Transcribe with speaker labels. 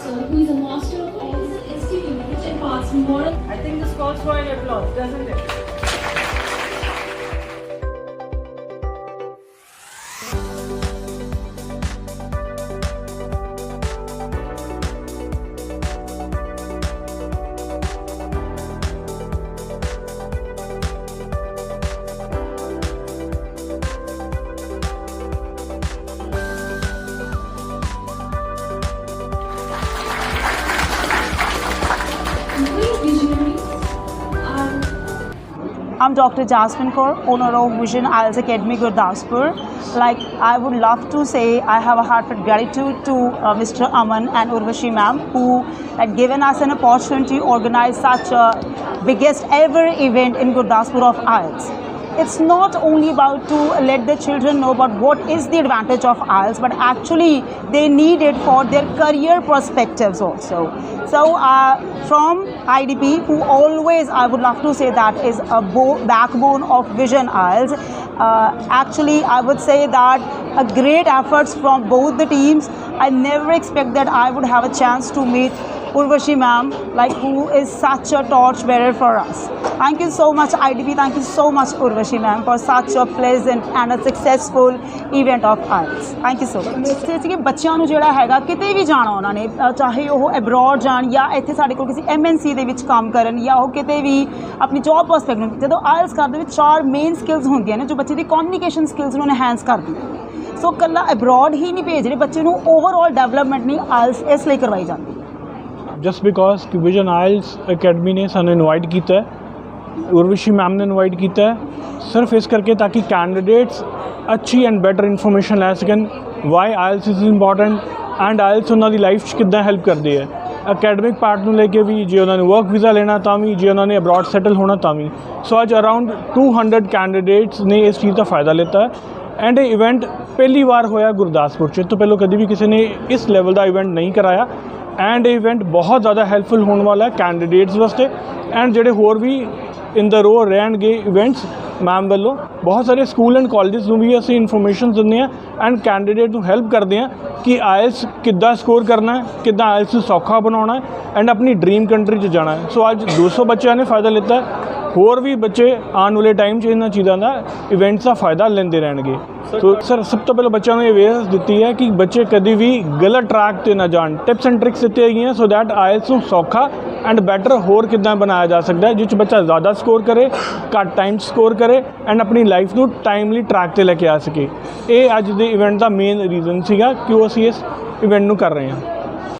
Speaker 1: So, who is a master of IS, STP, which imparts more.
Speaker 2: I think this calls for an
Speaker 1: applause, doesn't it?
Speaker 3: I'm Dr. Jasmine Kaur, owner of Vision IELTS Academy Gurdaspur. Like, I would love to say I have a heartfelt gratitude to uh, Mr. Aman and Urvashi ma'am who had given us an opportunity to organize such a biggest ever event in Gurdaspur of IELTS. It's not only about to let the children know about what is the advantage of IELTS, but actually they need it for their career perspectives also. So uh, from IDP, who always I would love to say that is a bo- backbone of Vision IELTS. Uh, actually, I would say that a great efforts from both the teams. I never expect that I would have a chance to meet Urvashi ma'am, like who is such a torch bearer for us. Thank you so much IDP. Thank you so much Urvashi ma'am for such a pleasant and a successful event of IELTS. Thank you so much. ਤੇ ਸੀ ਕਿ ਬੱਚਿਆਂ ਨੂੰ ਜਿਹੜਾ ਹੈਗਾ ਕਿਤੇ ਵੀ ਜਾਣਾ ਉਹਨਾਂ ਨੇ ਚਾਹੇ ਉਹ ਅਬਰੋਡ ਜਾਣ ਜਾਂ ਇੱਥੇ ਸਾਡੇ ਕੋਲ ਕਿਸੇ ਐਮਐਨਸੀ ਦੇ ਵਿੱਚ ਕੰਮ ਕਰਨ ਜਾਂ ਉਹ ਕਿਤੇ ਵੀ ਆਪਣੀ ਜੌਬ ਨੂੰ ਜਦੋਂ ਆਇਲਸ ਕਰਦੇ ਵਿੱਚ ਚਾਰ ਮੇਨ ਸਕਿੱਲਸ ਹੁੰਦੀਆਂ ਨੇ ਜੋ ਬੱਚੇ ਦੀ ਕਮਿਊਨੀਕੇਸ਼ਨ ਸਕਿੱਲਸ ਨੂੰ ਐਨਹਾਂਸ ਕਰਦੀਆਂ ਸੋ ਕੱਲਾ ਅਬਰੋਡ ਹੀ ਨਹੀਂ ਭੇਜ ਰਹੇ ਬੱਚੇ ਨੂੰ ਓਵਰਆਲ ਡਿਵੈਲਪਮੈਂਟ ਨਹੀਂ ਆਇਲਸ ਇਸ ਲਈ ਕਰਵਾਈ ਜਾਂਦੀ
Speaker 4: ਜਸਟ ਬਿਕੋਜ਼ ਕਿ ਵਿਜ਼ਨ ਆਇਲਸ ਅਕੈਡਮੀ ਨੇ ਸਾਨੂੰ ਇਨਵਾਈਟ ਕੀਤਾ ਹੈ ਉਰਵਸ਼ੀ ਮੈਮ ਨੇ ਇਨਵਾਈਟ ਕੀਤਾ ਹੈ, ਸਿਰਫ ਇਸ ਕਰਕੇ ਤਾਂ ਕਿ ਕੈਂਡੀਡੇਟਸ ਅੱਛੀ ਐਂਡ ਬੈਟਰ ਇਨਫੋਰਮੇਸ਼ਨ ਲੈ ਸਕਣ why IELTS is important and IELTS ਉਹਨਾਂ ਦੀ ਲਾਈਫ 'ਚ ਕਿੱਦਾਂ ਹੈਲਪ ਕਰਦੀ ਹੈ। ਅਕੈਡਮਿਕ ਪਾਰਟ ਨੂੰ ਲੈ ਕੇ ਵੀ ਜੇ ਉਹਨਾਂ ਨੇ ਵਰਕ ਵੀਜ਼ਾ ਲੈਣਾ ਤਾਂ ਵੀ, ਜੇ ਉਹਨਾਂ ਨੇ ਅਬਰੋਡ ਸੈਟਲ ਹੋਣਾ ਤਾਂ ਵੀ। ਸੋ ਅੱਜ ਅਰਾਊਂਡ 200 ਕੈਂਡੀਡੇਟਸ ਨੇ ਇਸ ਚੀਜ਼ ਦਾ ਫਾਇਦਾ ਲਿੱਤਾ ਐਂਡ ਇਹ ਇਵੈਂਟ ਪਹਿਲੀ ਵਾਰ ਹੋਇਆ ਗੁਰਦਾਸਪੁਰ 'ਚ। ਇਹ ਤੋਂ ਪਹਿਲਾਂ ਕਦੀ ਵੀ ਕਿਸੇ ਨੇ ਇਸ ਲੈਵਲ ਦਾ ਇਵੈਂਟ ਨਹੀਂ ਕਰਾਇਆ। ਐਂਡ ਇਹ ਇਵੈਂਟ ਬਹੁਤ ਜ਼ਿਆਦਾ ਹੈਲਪਫੁਲ ਹੋਣ ਵਾਲਾ ਹੈ ਕੈਂਡੀਡੇਟਸ ਵਾਸਤੇ ਐਂਡ ਜਿਹੜੇ ਹੋਰ ਵੀ ਇਨ ਦ ਰੋ ਰਹਿਣਗੇ ਇਵੈਂਟਸ ਮੈਮ ਵੱਲੋਂ, ਬਹੁਤ ਸਾਰੇ ਸਕੂਲ ਐਂਡ ਕਾਲਜਸ ਨੂੰ ਵੀ ਅਸੀਂ ਇਨਫੋਰਮੇਸ਼ਨ ਦਿੰਦੇ ਹਾਂ ਐਂਡ ਕੈਂਡੀਡੇਟ ਨੂੰ ਹੈਲਪ ਕਰਦੇ ਹਾਂ ਕਿ ਆਇਲਸ ਕਿੱਦਾਂ ਸਕੋਰ ਕਰਨਾ ਹੈ, ਕਿੱਦਾਂ ਆਇਲਸ ਨੂੰ ਸੌਖਾ ਬਣਾਉਣਾ ਹੈ ਐਂਡ ਆਪਣੀ ਡ੍ਰੀਮ ਕੰਟਰੀ 'ਚ ਜਾਣਾ ਹੈ। ਸੋ ਅੱਜ 200 ਬੱਚਿਆਂ ਨੇ ਫਾਇਦਾ ਲਿੱਤਾ ਹੋਰ ਵੀ ਬੱਚੇ ਆਉਣ ਵਾਲੇ ਟਾਈਮ 'ਚ ਇਹਨਾਂ ਚੀਜ਼ਾਂ ਦਾ ਇਵੈਂਟਸ ਦਾ ਫਾਇਦਾ ਲੈਂਦੇ ਰਹਿਣਗੇ। ਸੋ ਸਰ, ਸਭ ਤੋਂ ਪਹਿਲਾਂ ਬੱਚਿਆਂ ਨੂੰ ਇਹ ਅਵੇਅਰਨੈਸ ਦਿੱਤੀ ਹੈ ਕਿ ਬੱਚੇ ਕਦੀ ਵੀ ਗਲਤ ਟਰੈਕ ਤੇ ਨਾ ਜਾਣ। ਟਿਪਸ ਐਂਡ ਟ੍ਰਿਕਸ ਦਿੱਤੀਆਂ ਗਈਆਂ ਸੋ ਦੈਟ ਆਇਲਸ ਨੂੰ ਸੌਖਾ ਐਂਡ ਬੈਟਰ ਹੋਰ ਕਿੱਦਾਂ ਬਣਾਇਆ ਜਾ ਸਕਦਾ ਹੈ, ਜਿਸ 'ਚ ਬੱਚਾ ਜ਼ਿਆਦਾ ਸਕੋਰ ਕਰੇ, ਘੱਟ ਟਾਈਮ 'ਚ ਸਕੋਰ ਕਰੇ ਐਂਡ ਆਪਣੀ ਲਾਈਫ ਨੂੰ ਟਾਈਮਲੀ ਟਰੈਕ ਤੇ ਲੈ ਕੇ ਆ ਸਕੇ। ਇਹ ਅੱਜ ਦੇ ਇਵੈਂਟ ਦਾ ਮੇਨ ਰੀਜ਼ਨ ਸੀਗਾ ਕਿ ਉਹ ਅਸੀਂ ਇਸ ਇਵੈਂਟ ਨੂੰ ਕਰ ਰਹੇ ਹਾਂ।